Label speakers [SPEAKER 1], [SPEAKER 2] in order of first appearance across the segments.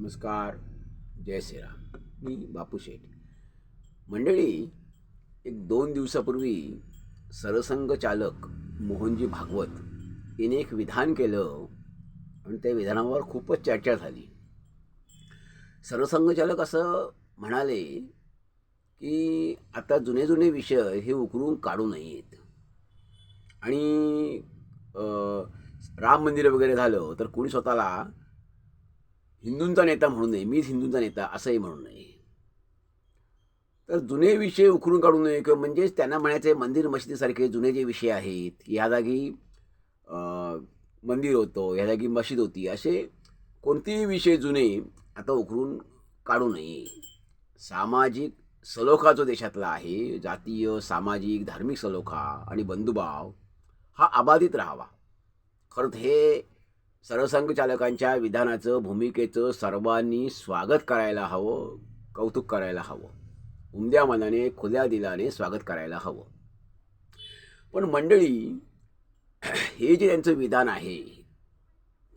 [SPEAKER 1] नमस्कार जय श्रीराम. मी बापू शेठ. मंडळी एक दोन दिवसापूर्वी सरसंघ चालक मोहनजी भागवत याने एक विधान केलं आणि त्या विधानावर खूपच चर्चा झाली. सरसंघ चालक असं म्हणाले की आता जुने जुने विषय हे उकरून काढू नयेत. आणि राम मंदिर वगैरे झालं तर कोणी स्वतःला हिंदूंचा नेता म्हणू नये मीच हिंदूंचा नेता असंही म्हणू नये. तर जुने विषय उकरून काढू नये किंवा म्हणजेच त्यांना म्हणायचे मंदिर मशिदीसारखे जुने जे विषय आहेत ह्या जागी मंदिर होतं ह्या जागी मशीद होती असे कोणतेही विषय जुने आता उकरून काढू नये. सामाजिक सलोखा जो देशातला आहे जातीय सामाजिक धार्मिक सलोखा आणि बंधुभाव हा अबाधित राहावा. खरं हे सरसंघचालकांच्या विधानाचं भूमिकेचं सर्वांनी स्वागत करायला हवं कौतुक करायला हवं. उमद्या मनाने खुल्या दिलाने स्वागत करायला हवं. पण मंडळी हे जे त्यांचं विधान आहे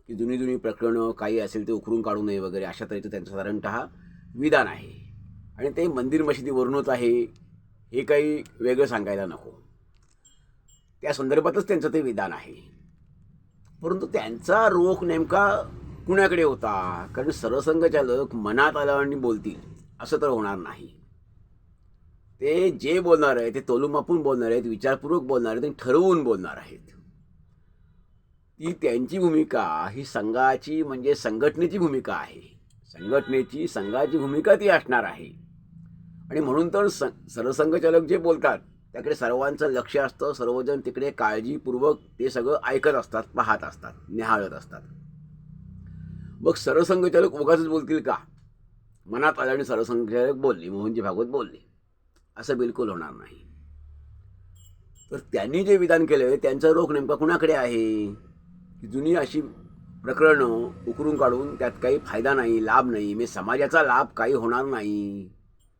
[SPEAKER 1] की जुनी जुनी प्रकरणं काही असेल ते उकरून काढू नये वगैरे अशा तऱ्हेचं त्यांचं साधारणतः विधान आहे. आणि ते मंदिर मशिदीवरूनच आहे हे काही वेगळं सांगायला नको. त्या संदर्भातच त्यांचं ते विधान आहे. परंतु त्यांचा रोख नेमका कुणाकडे होता? कारण सरसंघचालक मनात आलं आणि बोलतील असं तर होणार नाही. ते जे बोलणार आहे ते तोलूमापून बोलणार आहेत विचारपूर्वक बोलणार आहेत आणि ठरवून बोलणार आहेत. ती त्यांची भूमिका ही संघाची म्हणजे संघटनेची भूमिका आहे. संघटनेची संघाची भूमिका ती असणार आहे. आणि म्हणून तर स सरसंघचालक जे बोलतात त्याकडे सर्वांचं लक्ष असतं. सर्वजण तिकडे काळजीपूर्वक ते सगळं ऐकत असतात पाहत असतात निहाळत असतात. मग सरसंघचालक उगाच बोलतील का? मनात आलं आणि सरसंघचालक बोलले मोहनजी भागवत बोलले. असं बिलकुल होणार नाही. तर त्यांनी जे विधान केलं त्यांचा रोख नेमका कुणाकडे आहे? की जुनी अशी प्रकरणं उकरून काढून त्यात काही फायदा नाही लाभ नाही. म्हणजे समाजाचा लाभ काही होणार नाही.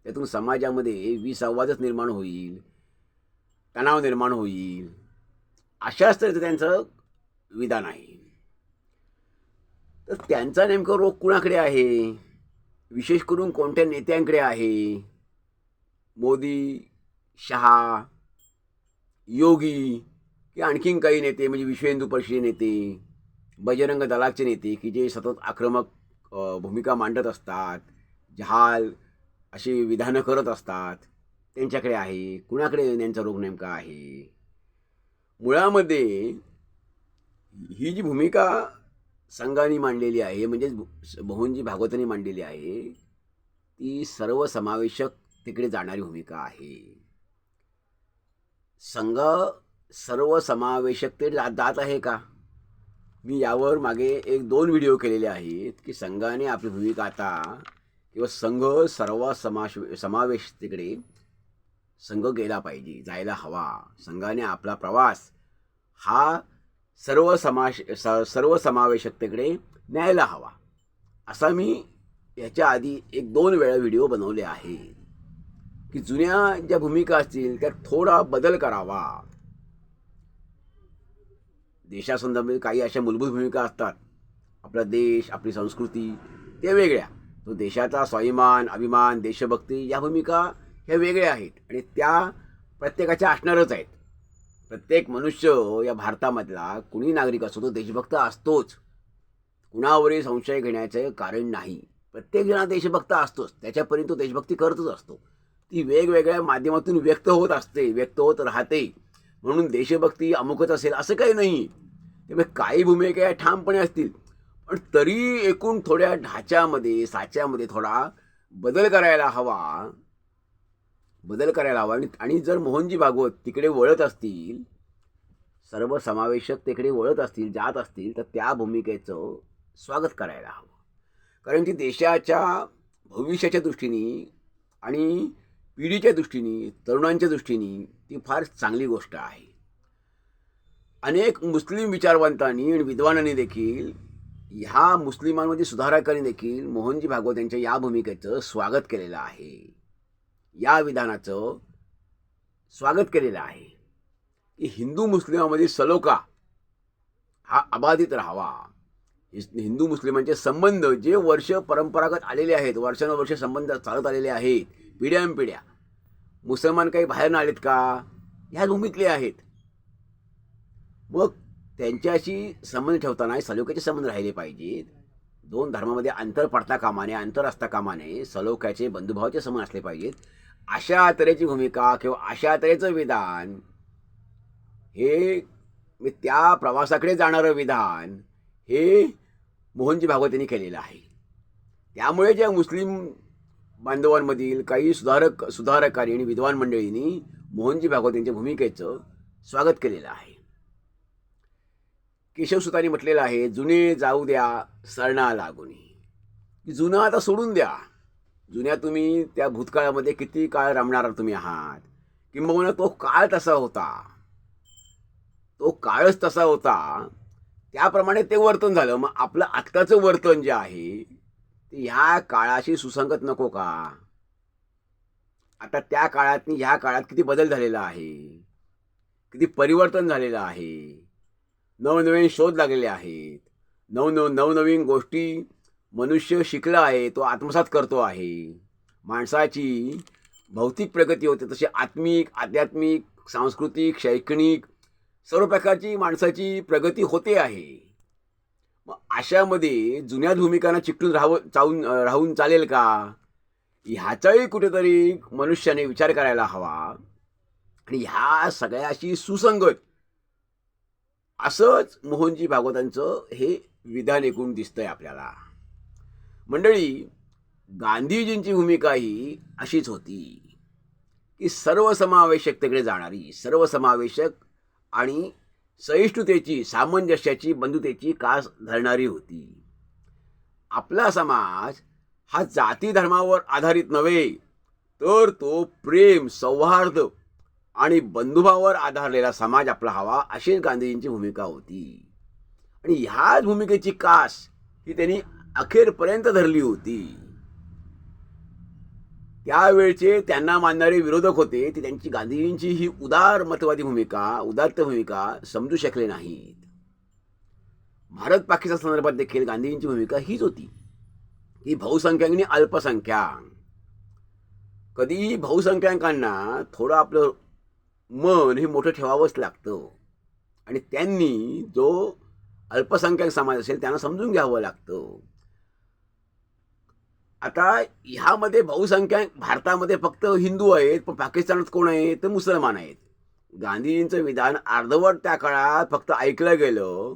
[SPEAKER 1] त्यातून समाजामध्ये विसंवादच निर्माण होईल. तणाव निर्माण होईल. अशाच तऱ्हेचं त्यांचं विधान आहे. तर त्यांचा नेमकं रोग कुणाकडे आहे? विशेष करून कोणत्या नेत्यांकडे आहे? मोदी शहा योगी की आणखीन काही नेते म्हणजे विश्व हिंदू परिषदे नेते बजरंग दलाचे नेते की जे सतत आक्रमक भूमिका मांडत असतात जहाल अशी विधानं करत असतात. त्यांच्याकडे आहे? कुणाकडे त्यांचा रोग नेमका आहे? मुळामध्ये ही जी भूमिका संघाने मांडलेली आहे म्हणजेच भवनजी भागवतांनी मांडलेली आहे ती सर्वसमावेशक तिकडे जाणारी भूमिका आहे. संघ सर्वसमावेशकते ते जात आहे का? मी यावर मागे एक दोन व्हिडिओ केलेले आहेत की संघाने आपली भूमिका आता किंवा संघ सर्व समाश समावेश तिकडे संघ गेला पाहिजे जायला हवा. संघाने आपला प्रवास हा सर्व समाश सर्व समावेशकतेकडे न्यायला हवा. असा मी याच्या आधी एक दोन वेळा व्हिडिओ बनवले आहे. की जुन्या ज्या भूमिका असतील त्यात थोडा बदल करावा. देशासंदर्भात काही अशा मूलभूत भूमिका असतात. आपला देश आपली संस्कृती त्या वेगळ्या. तो देशाचा स्वाभिमान अभिमान देशभक्ती या भूमिका ह्या वेगळ्या आहेत. आणि त्या प्रत्येकाच्या असणारच आहेत. प्रत्येक मनुष्य या भारतामधला कुणी नागरिक असतो तो देशभक्त असतोच. कुणावरही संशय घेण्याचं कारण नाही. प्रत्येकजणा देशभक्त असतोच. त्याच्यापर्यंत तो देशभक्ती करतच असतो. ती वेगवेगळ्या माध्यमातून व्यक्त होत असते व्यक्त होत राहते. म्हणून देशभक्ती अमुकच असेल असं काही नाही. त्यामुळे काही भूमिका या ठामपणे असतील. पण तरी एकूण थोड्या ढाच्यामध्ये साच्यामध्ये थोडा बदल करायला हवा. बदल करायला हवा. आणि आणि जर मोहनजी भागवत तिकडे वळत असतील सर्व समावेशक तिकडे वळत असतील जात असतील तर त्या भूमिकेचं स्वागत करायला हवं. कारण ती देशाच्या भविष्याच्या दृष्टीने आणि पिढीच्या दृष्टीने तरुणांच्या दृष्टीने ती फार चांगली गोष्ट आहे. अनेक मुस्लिम विचारवंतांनी आणि विद्वानांनी देखील ह्या मुस्लिमांमध्ये सुधारकांनी देखील मोहनजी भागवत यांच्या या भूमिकेचं स्वागत केलेलं आहे. या विधानाचं स्वागत केलेलं आहे. की हिंदू मुस्लिमामध्ये सलोखा हा अबाधित राहावा. हिंदू मुस्लिमांचे संबंध जे वर्ष परंपरागत आलेले आहेत वर्षानुवर्ष संबंध चालत आलेले आहेत पिढ्यानपिढ्या मुसलमान काही बाहेर न आलेत का? ह्या भूमीतले आहेत. मग त्यांच्याशी संबंध ठेवताना सलोख्याचे संबंध राहिले पाहिजेत. दोन धर्मामध्ये अंतर पडता कामाने अंतर असता कामाने सलोख्याचे बंधुभावाचे समान असले पाहिजेत. अशा तऱ्हेची भूमिका किंवा अशा तऱ्हेचं विधान हे मी त्या प्रवासाकडे जाणारं विधान हे मोहनजी भागवतींनी केलेलं आहे. त्यामुळे ज्या मुस्लिम बांधवांमधील काही सुधारक सुधारकारी आणि विद्वान मंडळींनी मोहनजी भागवत यांच्या भूमिकेचं स्वागत केलेलं आहे. केशवसुतांनी म्हटलेलं आहे जुने जाऊ द्या सरणा लागुनी की जुनं आता सोडून द्या. जुन्या तुम्ही त्या भूतकाळामध्ये किती काळ रमणार तुम्ही आहात. किंबहुना तो काळ तसा होता. तो काळच तसा होता. त्याप्रमाणे ते वर्तन झालं. मग आपलं आत्ताचं वर्तन जे आहे ते ह्या काळाशी सुसंगत नको का? आता त्या काळात ह्या काळात किती बदल झालेला आहे. किती परिवर्तन झालेलं आहे. नवनवीन शोध लागलेले आहेत. नवनव नवनवीन गोष्टी मनुष्य शिकला आहे तो आत्मसात करतो आहे. माणसाची भौतिक प्रगती होते तशी आत्मिक आध्यात्मिक सांस्कृतिक शैक्षणिक सर्व प्रकारची माणसाची प्रगती होते आहे. मग अशामध्ये जुन्या भूमिकांना चिकटून राहावं चावून राहून चालेल का? ह्याचाही कुठेतरी मनुष्याने विचार करायला हवा. आणि ह्या सगळ्याशी सुसंगत असंच मोहनजी भागवतांचं हे विधान एकूण दिसतंय आपल्याला. मंडळी गांधीजींची भूमिका ही अशीच होती की सर्वसमावेशकतेकडे जाणारी सर्वसमावेशक आणि सहिष्णुतेची सामंजस्याची बंधुतेची कास धरणारी होती. आपला समाज हा जाती धर्मावर आधारित नव्हे तर तो प्रेम सौहार्द आणि बंधुभावावर आधारलेला समाज आपला हवा अशीच गांधीजींची भूमिका होती. आणि ह्याच भूमिकेची कास ही त्यांनी अखेरपर्यंत धरली होती. त्यावेळचे त्यांना मानणारे विरोधक होते ते त्यांची गांधीजींची ही उदार मतवादी भूमिका उदात्त भूमिका समजू शकले नाहीत. भारत पाकिस्तान संदर्भात देखील गांधीजींची भूमिका हीच होती की बहुसंख्याक आणि अल्पसंख्याक. कधीही बहुसंख्याकांना थोडं आपलं मन हे मोठं ठेवावंच लागतं. आणि त्यांनी जो अल्पसंख्याक समाज असेल त्यांना समजून घ्यावं लागतं. आता ह्यामध्ये बहुसंख्याक भारतामध्ये फक्त हिंदू आहेत पण पाकिस्तानात कोण आहेत तर मुसलमान आहेत. गांधीजींचं विधान अर्धवट त्या काळात फक्त ऐकलं गेलं.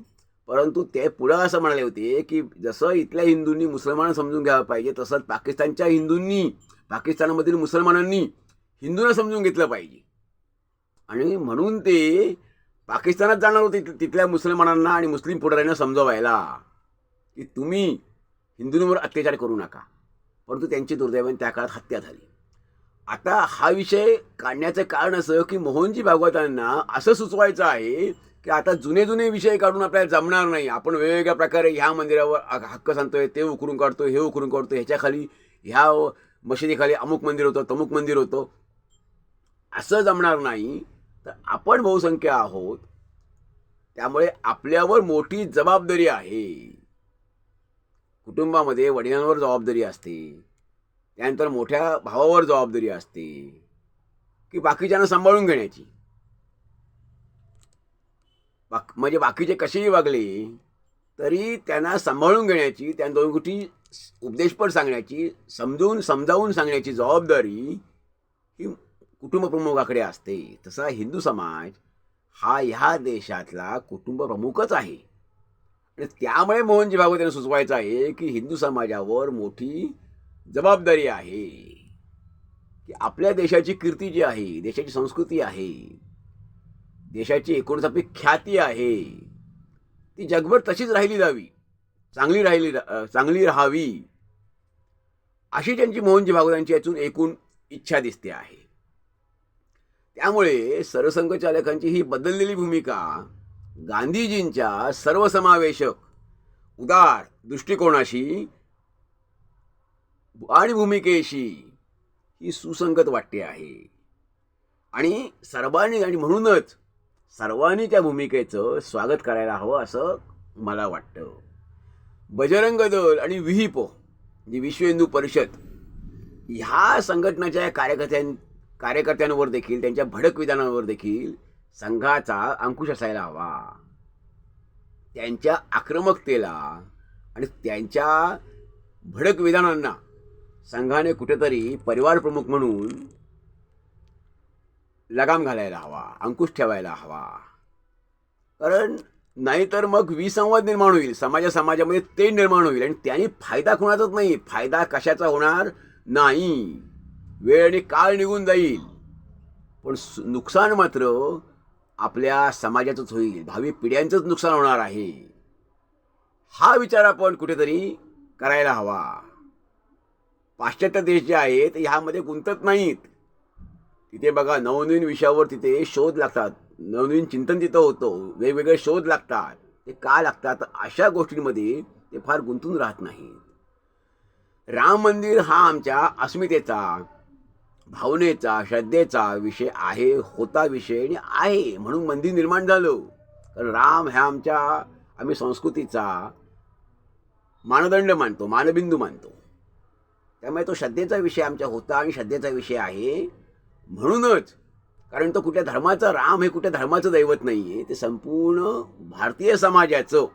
[SPEAKER 1] परंतु ते पुढं असं म्हणाले होते की जसं इथल्या हिंदूंनी मुसलमान समजून घ्यावं पाहिजे तसंच पाकिस्तानच्या हिंदूंनी पाकिस्तानामधील मुसलमानांनी हिंदूंना समजून घेतलं पाहिजे. आणि म्हणून ते पाकिस्तानात जाणार होते तिथल्या मुसलमानांना आणि मुस्लिम पुढाऱ्यांना समजवायला. की तुम्ही हिंदूंवर अत्याचार करू नका. परंतु त्यांची दुर्दैवाने त्या काळात हत्या झाली. आता हा विषय काढण्याचं कारण असं की मोहनजी भागवतांना असं सुचवायचं आहे की आता जुने जुने विषय काढून आपल्याला जमणार नाही. आपण वेगवेगळ्या प्रकारे ह्या मंदिरावर हक्क सांगतोय ते उकरून काढतो हे उकरून काढतो ह्याच्याखाली ह्या मशिदीखाली अमुक मंदिर होतं तमुक मंदिर होतं. असं जमणार नाही. तर आपण बहुसंख्य आहोत. त्यामुळे आपल्यावर मोठी जबाबदारी आहे. कुटुंबामध्ये वडिलांवर जबाबदारी असते. त्यानंतर मोठ्या भावावर जबाबदारी असते. की बाकीच्यांना सांभाळून घेण्याची. बाक म्हणजे बाकीचे कसेही वागले तरी त्यांना सांभाळून घेण्याची त्या दोन गोष्टी उपदेशपर सांगण्याची समजून समजावून सांगण्याची जबाबदारी ही कुटुंब प्रमुखाकडे असते. तसा हिंदू समाज हा ह्या देशातला कुटुंब प्रमुखच आहे. आणि त्यामुळे मोहनजी भागवत यांना सुचवायचं आहे की हिंदू समाजावर मोठी जबाबदारी आहे. की आपल्या देशाची कीर्ती जी आहे देशाची संस्कृती आहे देशाची एकोणसापी आपली ख्याती आहे ती जगभर तशीच राहिली जावी चांगली राहिली चांगली राहावी अशी त्यांची मोहनजी भागवतांची यातून एकूण इच्छा दिसते आहे. त्यामुळे सरसंघचालकांची ही बदललेली भूमिका गांधीजींच्या सर्वसमावेशक उदार दृष्टिकोनाशी आणि भूमिकेशी ही सुसंगत वाटते आहे. आणि सर्वांनी आणि म्हणूनच सर्वांनी त्या भूमिकेचं स्वागत करायला हवं असं मला वाटतं. बजरंग दल आणि विहिपो जी म्हणजे विश्व हिंदू परिषद ह्या संघटनेच्या कार्यकर्त्यां कार्यकर्त्यांवर देखील त्यांच्या भडक विधानांवर देखील संघाचा अंकुश असायला हवा. त्यांच्या आक्रमकतेला आणि त्यांच्या भडक विधानांना संघाने कुठेतरी परिवार प्रमुख म्हणून लगाम घालायला हवा अंकुश ठेवायला हवा. कारण नाहीतर मग विसंवाद निर्माण होईल समाजा समाजामध्ये ते निर्माण होईल आणि त्यांनी फायदा कोणाचाच नाही. फायदा कशाचा होणार? नाही. वेळ आणि काळ निघून जाईल. पण नुकसान मात्र आपल्या समाजाचंच होईल. भावी पिढ्यांचंच नुकसान होणार आहे. हा विचार आपण कुठेतरी करायला हवा. पाश्चात्य देश जे आहेत ह्यामध्ये गुंतत नाहीत. तिथे बघा नवनवीन विषयावर तिथे शोध लागतात. नवनवीन चिंतन तिथं होतं. वेगवेगळे शोध लागतात. ते का लागतात? अशा गोष्टींमध्ये ते फार गुंतून राहत नाहीत. राम मंदिर हा आमच्या अस्मितेचा भावनेचा श्रद्धेचा विषय आहे होता विषय आणि आहे म्हणून मंदिर निर्माण झालं. कारण राम ह्या आमच्या आम्ही संस्कृतीचा मानदंड मानतो मानबिंदू मानतो. त्यामुळे तो श्रद्धेचा विषय आमच्या होता आणि श्रद्धेचा विषय आहे म्हणूनच. कारण तो कुठल्या धर्माचा राम हे कुठल्या धर्माचं दैवत नाही आहे ते संपूर्ण भारतीय समाजाचं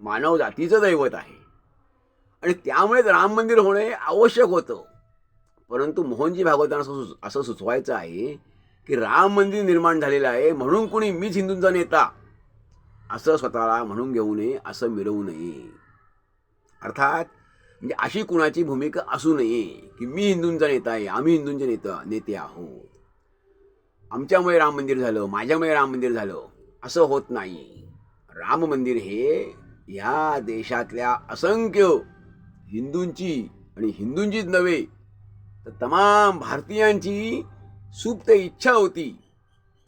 [SPEAKER 1] मानव जातीचं दैवत आहे. आणि त्यामुळेच राम मंदिर होणे आवश्यक होतं. परंतु मोहनजी भागवतांना असं असं सुचवायचं आहे की राम मंदिर निर्माण झालेलं आहे म्हणून कुणी मीच हिंदूंचा नेता. असं स्वतःला म्हणून घेऊ नये असं मिळवू नये. अर्थात म्हणजे अशी कुणाची भूमिका असू नये की मी हिंदूंचा नेता आहे आम्ही हिंदूंचे नेता नेते आहोत. आमच्यामुळे राम मंदिर झालं माझ्यामुळे राम मंदिर झालं असं होत नाही. राम मंदिर हे ह्या देशातल्या असंख्य हिंदूंची आणि हिंदूंचीच नव्हे तर तमाम भारतीयांची सुप्त इच्छा होती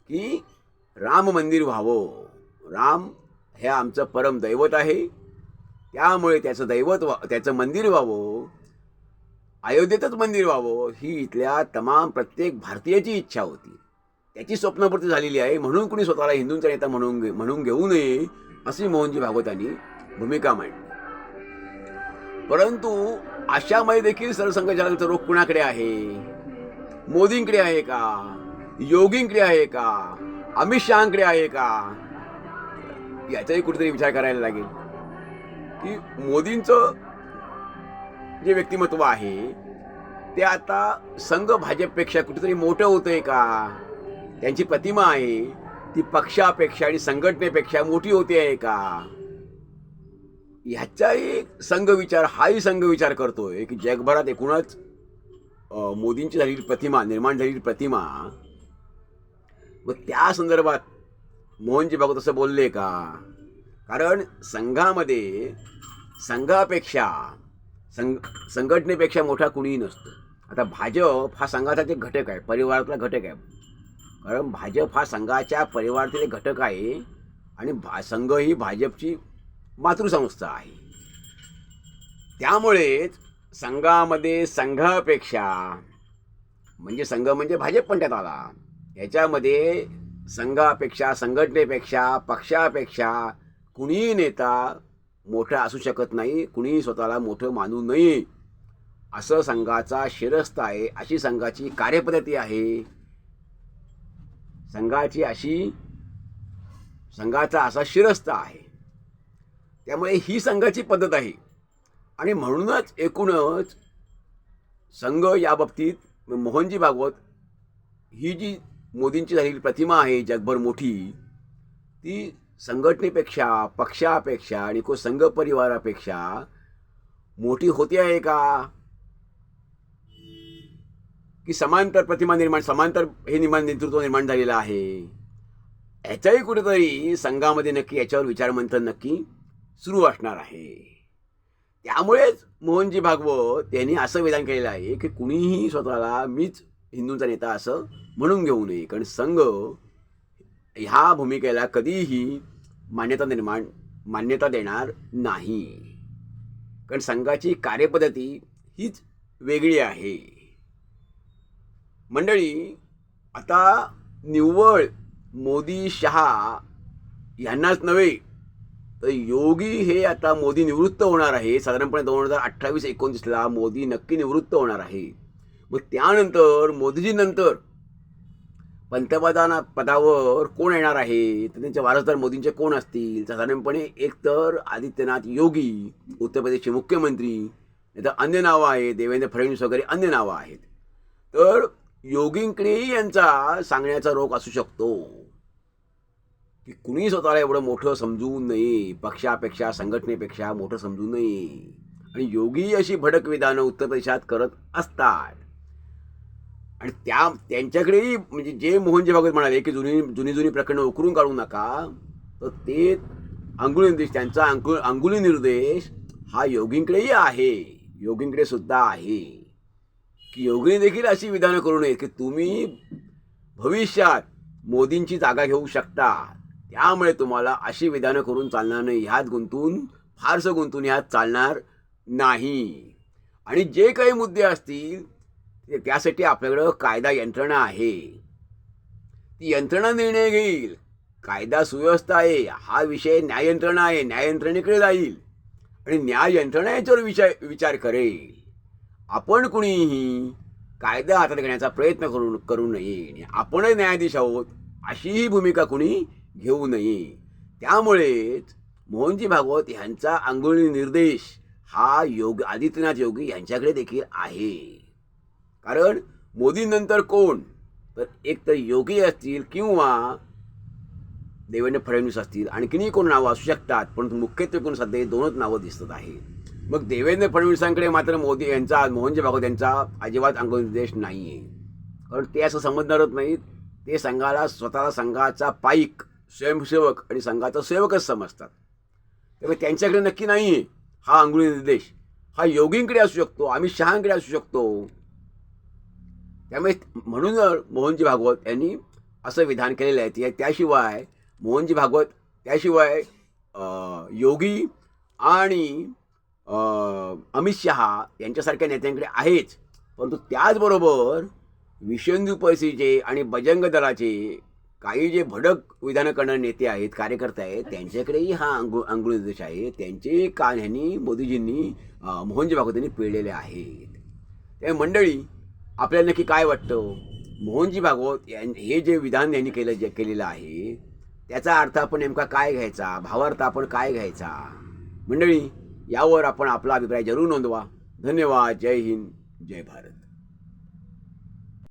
[SPEAKER 1] की राम मंदिर व्हावं. राम हे आमचं परम दैवत आहे. त्यामुळे त्याचं दैवत व्हा त्याचं मंदिर व्हावं. अयोध्येतच मंदिर व्हावं ही इथल्या तमाम प्रत्येक भारतीयाची इच्छा होती. त्याची स्वप्नपूर्ती झालेली आहे. म्हणून कुणी स्वतःला हिंदूंचा नेता म्हणून म्हणून घेऊ नये अशी मोहनजी भागवतांनी भूमिका मांडली. परंतु अशामध्ये देखील सरसंघचालकांचा रोख कुणाकडे आहे? मोदींकडे आहे का? योगींकडे आहे का? अमित शहाकडे आहे का? याचाही कुठेतरी विचार करायला लागेल. की मोदींचं जे व्यक्तिमत्व आहे ते आता संघ भाजपपेक्षा कुठेतरी मोठं होतंय का? त्यांची प्रतिमा आहे ती पक्षापेक्षा आणि संघटनेपेक्षा मोठी होते आहे का? ह्याचाही संघ विचार हाही संघ विचार करतोय की जगभरात एकूणच मोदींची झालेली प्रतिमा निर्माण झालेली प्रतिमा व त्या संदर्भात मोहनजी भागवत असं बोलले का? कारण संघामध्ये संघापेक्षा संघ संघटनेपेक्षा मोठा कुणीही नसतो. आता भाजप हा संघाचा एक घटक आहे परिवारातला घटक आहे. कारण भाजप हा संघाच्या परिवारातील एक घटक आहे आणि भा संघ ही भाजपची मातृसंस्था आहे. त्यामुळेच संघामध्ये संघापेक्षा म्हणजे संघ म्हणजे भाजप पण त्यात आला. याच्यामध्ये संघापेक्षा संघटनेपेक्षा पक्षापेक्षा कुणीही नेता मोठा असू शकत नाही कुणीही स्वतःला मोठं मानू नये. असं संघाचा शिरस्त आहे अशी संघाची कार्यपद्धती आहे. संघाची अशी संघाचा असा शिरस्त आहे. त्यामुळे ही संघाची पद्धत आहे. आणि म्हणूनच एकूणच संघ या बाबतीत मोहनजी भागवत ही जी मोदींची झालेली प्रतिमा आहे जगभर मोठी ती संघटनेपेक्षा पक्षापेक्षा आणि को संघ परिवारापेक्षा मोठी होती आहे का? की समांतर प्रतिमा निर्माण समांतर हे निर्माण नेतृत्व निर्माण झालेलं आहे? याच्याही कुठेतरी संघामध्ये नक्की याच्यावर विचारमंथन नक्की सुरू असणार आहे. त्यामुळेच मोहनजी भागवत यांनी असं विधान केलेलं आहे की कुणीही स्वतःला मीच हिंदूंचा नेता असं म्हणून घेऊ नये. कारण संघ ह्या भूमिकेला कधीही मान्यता निर्माण मान्यता देणार नाही. कारण संघाची कार्यपद्धती हीच वेगळी आहे. मंडळी आता निव्वळ मोदी शहा यांनाच नव्हे तर योगी हे आता मोदी निवृत्त होणार आहे. साधारणपणे दोन हजार अठ्ठावीस एकोणतीसला मोदी नक्की निवृत्त होणार आहे. मग त्यानंतर मोदीजीनंतर पंतप्रधान पदावर कोण येणार आहे? तर त्यांचे वारसदार मोदींचे कोण असतील? साधारणपणे एक तर आदित्यनाथ योगी उत्तर प्रदेशचे मुख्यमंत्री नाही तर अन्य नावं आहेत. देवेंद्र फडणवीस वगैरे अन्य नावं आहेत. तर योगींकडेही यांचा सांगण्याचा रोग असू शकतो. की कुणी स्वतःला एवढं मोठं समजू नये पक्षापेक्षा संघटनेपेक्षा मोठं समजू नये. आणि योगी अशी भडक विधानं उत्तर प्रदेशात करत असतात. आणि त्या त्यांच्याकडेही म्हणजे जे मोहनजी भागवत म्हणाले की जुनी जुनी जुनी प्रकरणं उकरून काढू नका तर ते अंगुली निर्देश त्यांचा अंगु अंगुली निर्देश हा योगींकडेही आहे. योगींकडे सुद्धा आहे. की योगीने देखील अशी विधानं करू नये की तुम्ही भविष्यात मोदींची जागा घेऊ शकता. त्यामुळे तुम्हाला अशी विधानं करून चालणार नाही. ह्यात गुंतून फारसं गुंतून ह्यात चालणार नाही. आणि जे काही मुद्दे असतील त्यासाठी आपल्याकडं कायदा यंत्रणा आहे. ती यंत्रणा निर्णय घेईल. कायदा सुव्यवस्था आहे. हा विषय न्याय यंत्रणा आहे. न्याय यंत्रणेकडे जाईल. आणि न्याय यंत्रणा याच्यावर विचार विचार करेल. आपण कुणीही कायदा हातात घेण्याचा प्रयत्न करू करू नये. आणि आपणही न्यायाधीश आहोत. अशीही भूमिका कुणी घेऊ नये त्यामुळेच मोहनजी भागवत यांचा आंघोळी निर्देश हा योग आदित्यनाथ योगी यांच्याकडे देखील आहे. कारण मोदींनंतर कोण? तर एक तर योगी असतील किंवा देवेंद्र फडणवीस असतील. आणखीनही कोण नावं असू शकतात परंतु मुख्यत्वे कोण सध्या दोनच नावं दिसत आहेत. मग देवेंद्र फडणवीसांकडे मात्र मोदी यांचा मोहनजी भागवत यांचा अजिबात अंगनिर्देश नाही आहे कारण ते असं समजणारच नाहीत. ते संघाला स्वतःला संघाचा पाईक स्वयंसेवक आणि संघाचा सेवकच समजतात. त्यामुळे त्यांच्याकडे नक्की नाही. आहे हा आंघोळी निर्देश. हा योगींकडे असू शकतो अमित शहांकडे असू शकतो. त्यामुळे म्हणून मोहनजी भागवत यांनी असं विधान केलेलं आहे. त्या- त्याशिवाय मोहनजी भागवत त्याशिवाय अं, योगी आणि अमित शहा यांच्यासारख्या नेत्यांकडे आहेच. परंतु त्याचबरोबर विश्वेंदू परिस्थितीचे आणि बजरंग दलाचे काही जे भडक विधानं करणारे नेते आहेत कार्यकर्ते आहेत त्यांच्याकडेही हा अंगु अंगुळ निर्देश आहे. त्यांचे कान ह्यांनी मोदीजींनी मोहनजी भागवत यांनी पिळलेले आहेत. त्या मंडळी आपल्याला नक्की काय वाटतं? मोहनजी भागवत यां हे जे विधान यांनी केलं जे केलेलं आहे त्याचा अर्थ आपण नेमका काय घ्यायचा? भावार्थ आपण काय घ्यायचा? मंडळी यावर आपण आपला अभिप्राय जरूर नोंदवा. धन्यवाद. जय हिंद. जय भारत.